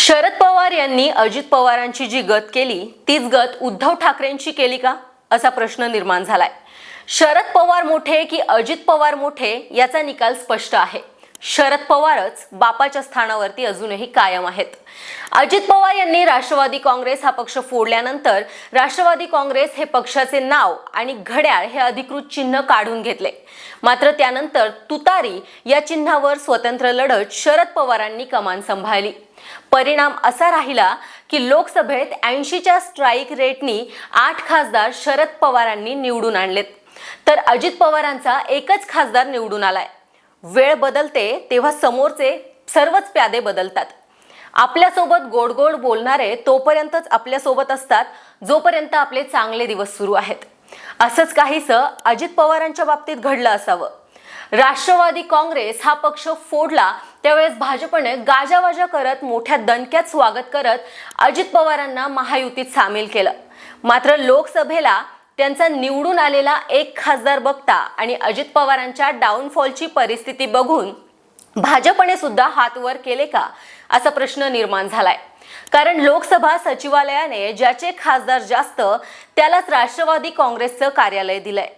शरद पवार यांनी अजित पवारांची जी गत केली तीच गत उद्धव ठाकरेंची केली का? असा प्रश्न निर्माण झालाय. शरद पवार मोठे की अजित पवार मोठे याचा निकाल स्पष्ट आहे. शरद पवारच बापाच्या स्थानावरती अजूनही कायम आहेत. अजित पवार यांनी राष्ट्रवादी काँग्रेस हा पक्ष फोडल्यानंतर राष्ट्रवादी काँग्रेस हे पक्षाचे नाव आणि घड्याळ हे अधिकृत चिन्ह काढून घेतले. मात्र त्यानंतर तुतारी या चिन्हावर स्वतंत्र लढत शरद पवारांनी कमान सांभाळली. परिणाम असा राहिला की लोकसभेत ऐंशीच्या स्ट्राईक रेटनी आठ खासदार शरद पवारांनी निवडून आणलेत. तर अजित पवारांचा एकच खासदार निवडून आलाय. वेळ बदलते तेव्हा समोरचे सर्वच प्यादे बदलतात. आपल्यासोबत गोड गोड बोलणारे तोपर्यंतच आपल्यासोबत असतात जोपर्यंत आपले चांगले दिवस सुरू आहेत. असंच काहीसं अजित पवारांच्या बाबतीत घडलं असावं. राष्ट्रवादी काँग्रेस हा पक्ष फोडला त्यावेळेस भाजपने गाजावाजा करत मोठ्या दणक्यात स्वागत करत अजित पवारांना महायुतीत सामील केलं. मात्र लोकसभेला त्यांचा निवडून आलेला एक खासदार बघता आणि अजित पवारांच्या डाऊनफॉलची परिस्थिती बघून भाजपने सुद्धा हात वर केले का? असा प्रश्न निर्माण झालाय. कारण लोकसभा सचिवालयाने ज्याचे खासदार जास्त त्यालाच राष्ट्रवादी काँग्रेसचं कार्यालय दिलंय.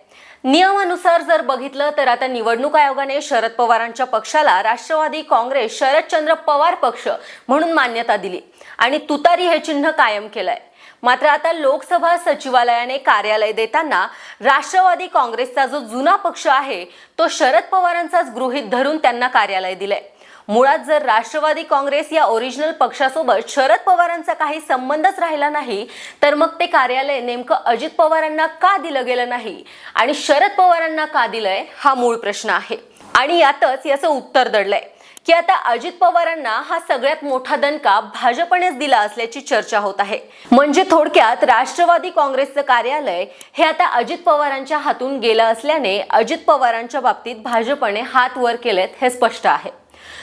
नियमानुसार जर बघितलं तर आता निवडणूक आयोगाने शरद पवारांच्या पक्षाला राष्ट्रवादी काँग्रेस शरदचंद्र पवार पक्ष म्हणून मान्यता दिली. आणि तुतारी हे चिन्ह कायम केलंय. मात्र आता लोकसभा सचिवालयाने कार्यालय देताना राष्ट्रवादी काँग्रेसचा जो जुना पक्ष आहे तो शरद पवारांचाच गृहीत धरून त्यांना कार्यालय दिलंय. मुळात जर राष्ट्रवादी काँग्रेस या ओरिजिनल पक्षासोबत शरद पवारांचा काही संबंधच राहिला नाही तर मग ते कार्यालय नेमकं अजित पवारांना का दिलं गेलं नाही आणि शरद पवारांना का दिलंय हा मूळ प्रश्न आहे. आणि यातच याचं उत्तर दडलंय. की आता अजित पवारांना हा सगळ्यात मोठा दणका भाजपनेच दिला असल्याची चर्चा होत आहे. म्हणजे थोडक्यात राष्ट्रवादी काँग्रेसचं कार्यालय हे आता अजित पवारांच्या हातून गेलं असल्याने अजित पवारांच्या बाबतीत भाजपने हात वर केलेत हे स्पष्ट आहे.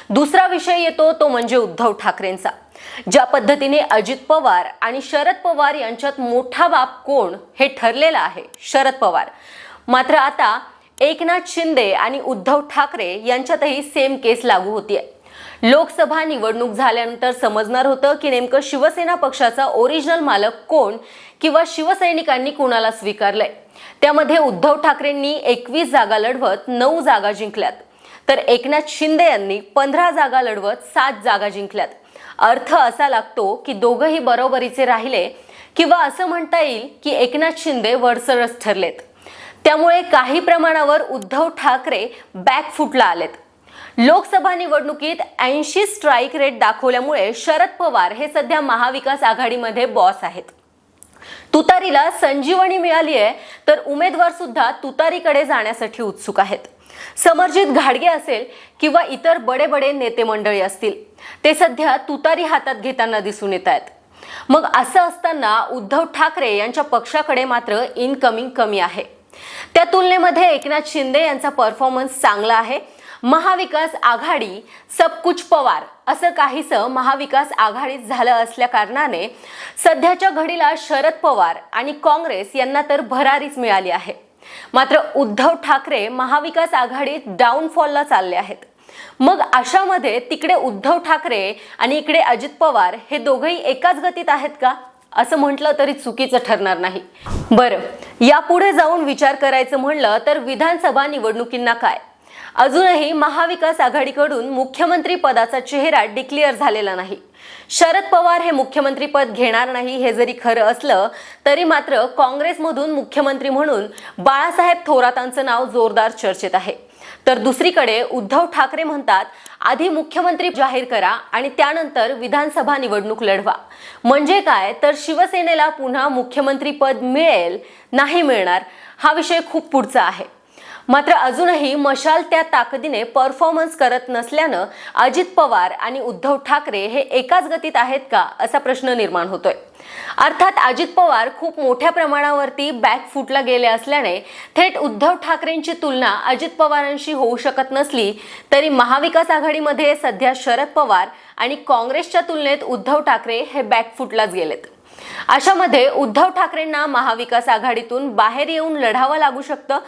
दुसरा विषय येतो तो म्हणजे उद्धव ठाकरेंचा. ज्या पद्धतीने अजित पवार आणि शरद पवार यांच्यात मोठा बाप कोण हे ठरलेलं आहे शरद पवार. मात्र आता एकनाथ शिंदे आणि उद्धव ठाकरे यांच्यातही सेम केस लागू होतीये. लोकसभा निवडणूक झाल्यानंतर समजणार होतं की नेमकं शिवसेना पक्षाचा ओरिजिनल मालक कोण किंवा शिवसैनिकांनी कुणाला स्वीकारलंय. त्यामध्ये उद्धव ठाकरेंनी एकवीस जागा लढवत नऊ जागा जिंकल्यात. तर एकनाथ शिंदे यांनी पंधरा जागा लढवत सात जागा जिंकल्यात. अर्थ असा लागतो की दोघंही बरोबरीचे राहिले किंवा असं म्हणता येईल की एकनाथ शिंदे वरसरस ठरलेत. त्यामुळे काही प्रमाणावर उद्धव ठाकरे बॅकफुटला आलेत. लोकसभा निवडणुकीत ऐंशी स्ट्राईक रेट दाखवल्यामुळे शरद पवार हे सध्या महाविकास आघाडीमध्ये बॉस आहेत. तुतारीला संजीवनी मिळाली आहे तर उमेदवार सुद्धा तुतारीकडे जाण्यासाठी उत्सुक आहेत. समर्जित घाडगे असेल किंवा इतर बडे बडे नेते मंडळी असतील ते सध्या तुतारी हातात घेताना दिसून येत आहेत. मग असं असताना उद्धव ठाकरे यांच्या पक्षाकडे मात्र इनकमिंग कमी आहे. त्या तुलनेमध्ये एकनाथ शिंदे यांचा परफॉर्मन्स चांगला आहे. महाविकास आघाडी सब कुछ पवार असं काहीसं महाविकास आघाडीत झालं असल्या कारणाने सध्याच्या घडीला शरद पवार आणि काँग्रेस यांना तर भरारीच मिळाली आहे. मात्र उद्धव ठाकरे महाविकास आघाडीत डाऊनफॉलला चालले आहेत. मग अशामध्ये तिकडे उद्धव ठाकरे आणि इकडे अजित पवार हे दोघंही एकाच गतीत आहेत का? असं म्हटलं तरी चुकीचं ठरणार नाही. बरं यापुढे जाऊन विचार करायचं म्हणलं तर विधानसभा निवडणुकींना काय? अजूनही महाविकास आघाडीकडून मुख्यमंत्री पदाचा चेहरा डिक्लेअर झालेला नाही. शरद पवार हे मुख्यमंत्री पद घेणार नाही हे जरी खरं असलं तरी मात्र काँग्रेसमधून मुख्यमंत्री म्हणून बाळासाहेब थोरातांचं नाव जोरदार चर्चेत आहे. तर दुसरीकडे उद्धव ठाकरे म्हणतात आधी मुख्यमंत्री जाहीर करा आणि त्यानंतर विधानसभा निवडणूक लढवा. म्हणजे काय? तर शिवसेनेला पुन्हा मुख्यमंत्री पद मिळेल नाही मिळणार हा विषय खूप पुढचा आहे. मात्र अजूनही मशाल त्या ताकदीने परफॉर्मन्स करत नसल्यानं अजित पवार आणि उद्धव ठाकरे हे एकाच गतीत आहेत का असा प्रश्न निर्माण होतोय. अर्थात अजित पवार खूप मोठ्या प्रमाणावरती बॅकफुटला गेले असल्याने थेट उद्धव ठाकरेंची तुलना अजित पवारांशी होऊ शकत नसली तरी महाविकास आघाडीमध्ये सध्या शरद पवार आणि काँग्रेसच्या तुलनेत उद्धव ठाकरे हे बॅकफुटलाच गेलेत. अशामध्ये उद्धव ठाकरेंना महाविकास आघाडीतून बाहेर येऊन लढावं लागू शकतं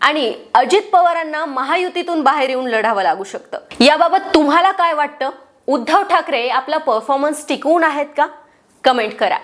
आणि अजित पवारांना महायुतीतून बाहेर येऊन लढावं लागू शकतं. याबाबत तुम्हाला काय वाटतं? उद्धव ठाकरे आपला परफॉर्मन्स टिकवून आहेत का? कमेंट करा.